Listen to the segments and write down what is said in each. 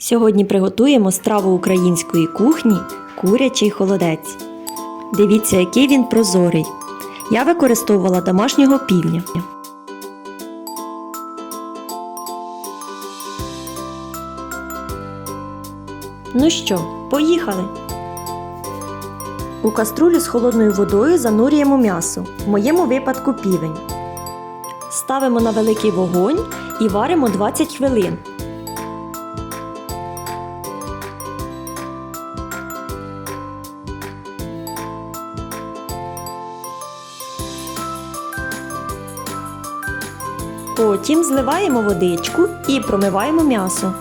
Сьогодні приготуємо страву української кухні курячий холодець. Дивіться, який він прозорий. Я використовувала домашнього півня. Ну що, поїхали. У каструлю з холодною водою занурюємо м'ясо, в моєму випадку півень. Ставимо на великий вогонь і варимо 20 хвилин. Потім зливаємо водичку і промиваємо м'ясо.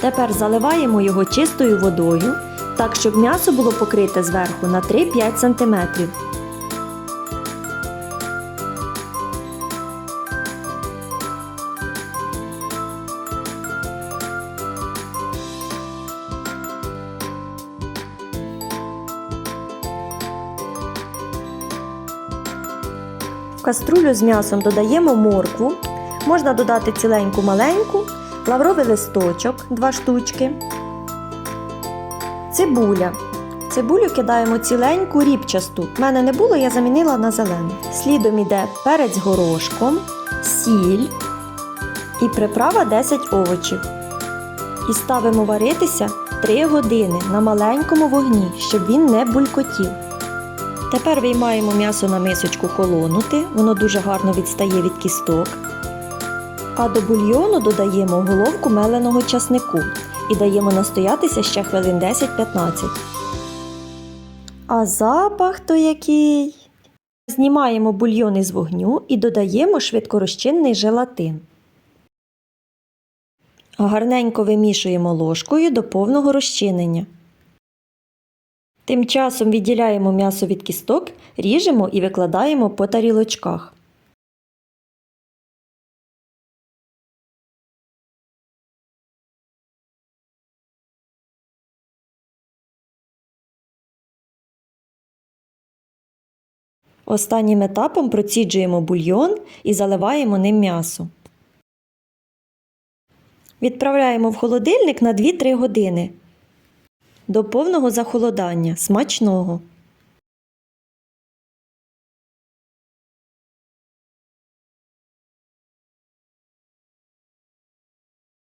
Тепер заливаємо його чистою водою, так щоб м'ясо було покрите зверху на 3-5 см. Каструлю з м'ясом додаємо моркву, можна додати ціленьку маленьку, лавровий листочок 2 штучки, цибуля. Цибулю кидаємо ціленьку рібчасту. У мене не було, я замінила на зелену. Слідом іде перець горошком, сіль і приправа 10 овочів. І ставимо варитися 3 години на маленькому вогні, щоб він не булькотів. Тепер виймаємо м'ясо на мисочку холонути, воно дуже гарно відстає від кісток. А до бульйону додаємо головку меленого часнику і даємо настоятися ще хвилин 10-15. А запах то який. Знімаємо бульйон із вогню і додаємо швидкорозчинний желатин. Гарненько вимішуємо ложкою до повного розчинення. Тим часом відділяємо м'ясо від кісток, ріжемо і викладаємо по тарілочках. Останнім етапом проціджуємо бульйон і заливаємо ним м'ясо. Відправляємо в холодильник на 2-3 години до повного захолодання. Смачного!